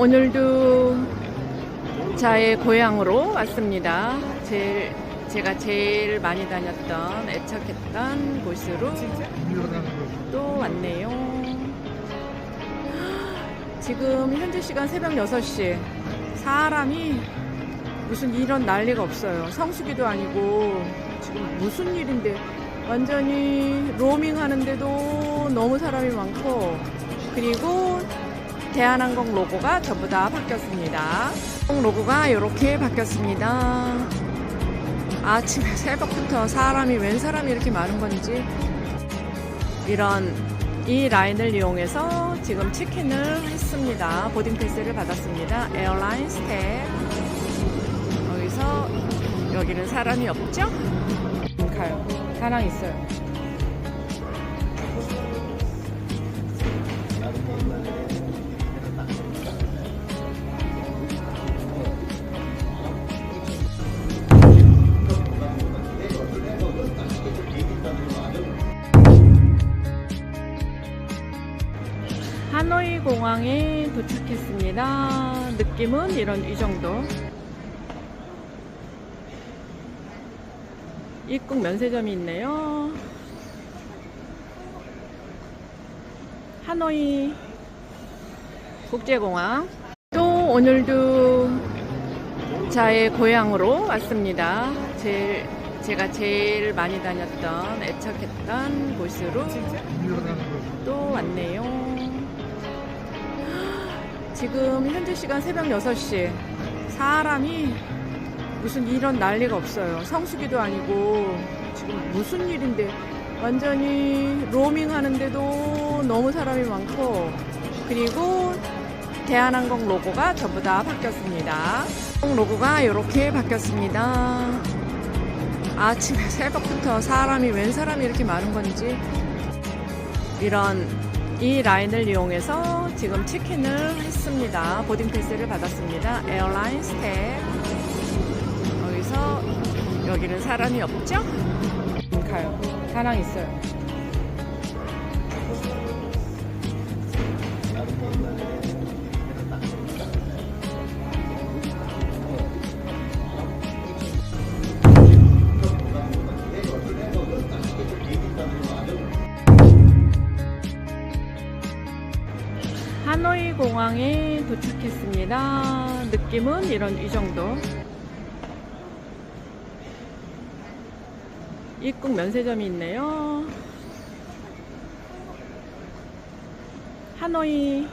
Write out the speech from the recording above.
오늘도 저의 고향으로 왔습니다. 제일 제가 제일 많이 다녔던 애착했던 곳으로 또 왔네요. 지금 현재 시간 새벽 6시. 사람이 무슨 이런 난리가 없어요. 성수기도 아니고 지금 무슨 일인데 완전히 로밍 하는데도 너무 사람이 많고 그리고 대한항공 로고가 전부 다 바뀌었습니다. 로고가 이렇게 바뀌었습니다. 아침에 새벽부터 사람이 웬 사람이 이렇게 많은 건지 이런 이 라인을 이용해서 지금 체크인을 했습니다. 보딩 패스를 받았습니다. 에어라인 스텝 여기서 여기는 사람이 없죠? 가요. 사람 있어요. 하노이 공항에 도착했습니다. 느낌은 이런 이 정도. 입국 면세점이 있네요. 하노이 국제공항. 또 오늘도 저의 고향으로 왔습니다. 제일 제가 제일 많이 다녔던 애착했던 곳으로 또 왔네요. 지금 현재 시간 새벽 6시. 사람이 무슨 이런 난리가 없어요. 성수기도 아니고 지금 무슨 일인데 완전히 로밍 하는데도 너무 사람이 많고 그리고 대한항공 로고가 전부 다 바뀌었습니다. 로고가 이렇게 바뀌었습니다. 아침에 새벽부터 사람이 웬 사람이 이렇게 많은 건지 이런 이 라인을 이용해서 지금 체크인을 했습니다. 보딩 패스를 받았습니다. 에어라인 스텝 여기서 여기는 사람이 없죠? 가요. 사람 있어요. 하노이 공항에 도착했습니다. 느낌은 이런 이 정도. 입국 면세점이 있네요. 하노이